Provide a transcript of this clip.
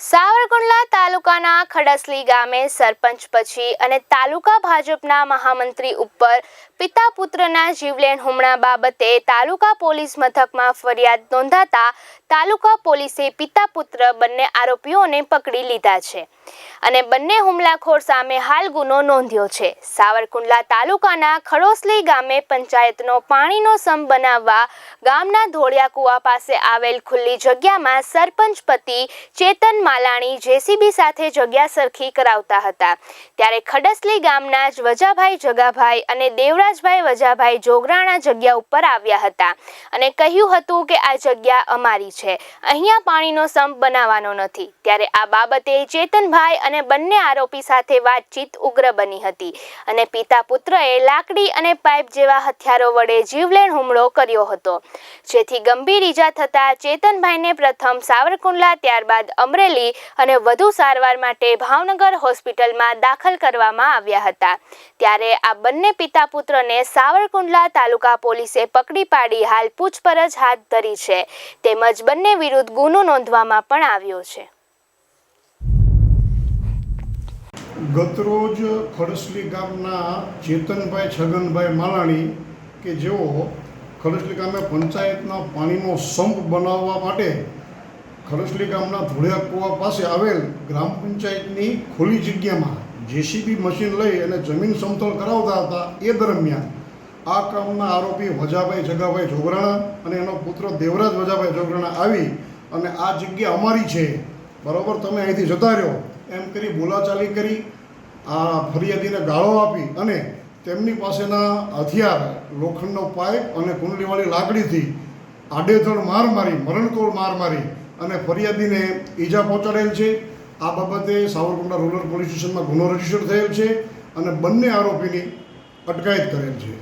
સાવરકુંડલા તાલુકાના ખડસલી ગામે સરપંચ પછી અને તાલુકા ભાજપના મહામંત્રી ઉપર પિતા પુત્રના જીવલેણ હુમણા બાબતે તાલુકા પોલીસ મથકમાં ફરિયાદ નોંધાતા તાલુકા પોલીસે પિતા પુત્ર બંને આરોપીઓને પકડી લીધા છે અને બંને હુમલાખોર સામે હાલ ગુનો નોંધ્યો છે. સાવરકુંડલા તાલુકાના ખડોસલી ગામે પંચાયતનો પાણીનો સમ બનાવવા ગામના ધોળિયા કુવા પાસે આવેલ ખુલ્લી જગ્યામાં સરપંચ પતિ ચેતન માલાણી જેસીબી સાથે જગ્યા સરખી કરાવતા હતા. ત્યારે ખડસલી ગામના જ વજાભાઈ જગાભાઈ અને દેવરાજભાઈ વજાભાઈ જોગરાણા જગ્યા ઉપર આવ્યા હતા અને કહ્યું હતું કે આ જગ્યા અમારી છે. અહીંયા પાણીનો સંપ બનાવવાનો નથી. ત્યારે આ બાબતે ચેતનભાઈ અને બંને આરોપી સાથે વાતચીત ઉગ્ર બની હતી અને પિતા પુત્રએ લાકડી અને પાઇપ જેવા હથિયારો વડે જીવલેણ હુમલો કર્યો હતો. જેથી ગંભીર ઈજા થતા ચેતનભાઈને પ્રથમ સાવરકુંડલા, ત્યારબાદ અમરેલી અને વધુ સારવાર માટે ભાવનગર હોસ્પિટલમાં દાખલ કરવામાં આવ્યા હતા. ત્યારે આ બંને પિતા પુત્રને સાવરકુંડલા તાલુકા પોલીસે પકડી પાડી હાલ પૂછપરછ હાથ ધરી છે. તેમજ બંને વિરુદ્ધ ગુનો નોંધવામાં પણ આવ્યો છે. ગતરોજ ખડસલી ગામના ચેતનભાઈ, છગનભાઈ માલાણી કે જેઓ ખડસલી ગામે પંચાયતના પાણીનો સંપ બનાવવા માટે ખડસલી ગામના ધોળિયા કુવા પાસે આવેલ ગ્રામ પંચાયતની ખુલ્લી જગ્યામાં જેસીબી મશીન લઈ અને જમીન સમતલ કરાવતા હતા એ દરમિયાન આ કામના આરોપી વજાભાઈ જગાભાઈ જોગરાણા અને એનો પુત્ર દેવરાજ વજાભાઈ જોગરાણા આવી અને આ જગ્યા અમારી છે. બરાબર, તમે અહીંથી જતા રહ્યો. એમ કરી બોલાચાલી કરી, આ ફરિયાદીને ગાળો આપી અને તેમની પાસેના હથિયાર, લોખંડનો પાઇપ અને કુંડલીવાળી લાકડીથી આડેધડ માર મારી મરણતોડ માર મારી અને ફરિયાદીને ઈજા પહોંચાડેલ છે. આ બાબતે સાવરકુંડલા રૂરલ પોલીસ સ્ટેશનમાં ગુનો રજિસ્ટર થયેલ છે અને બંને આરોપીની અટકાયત કરેલ છે.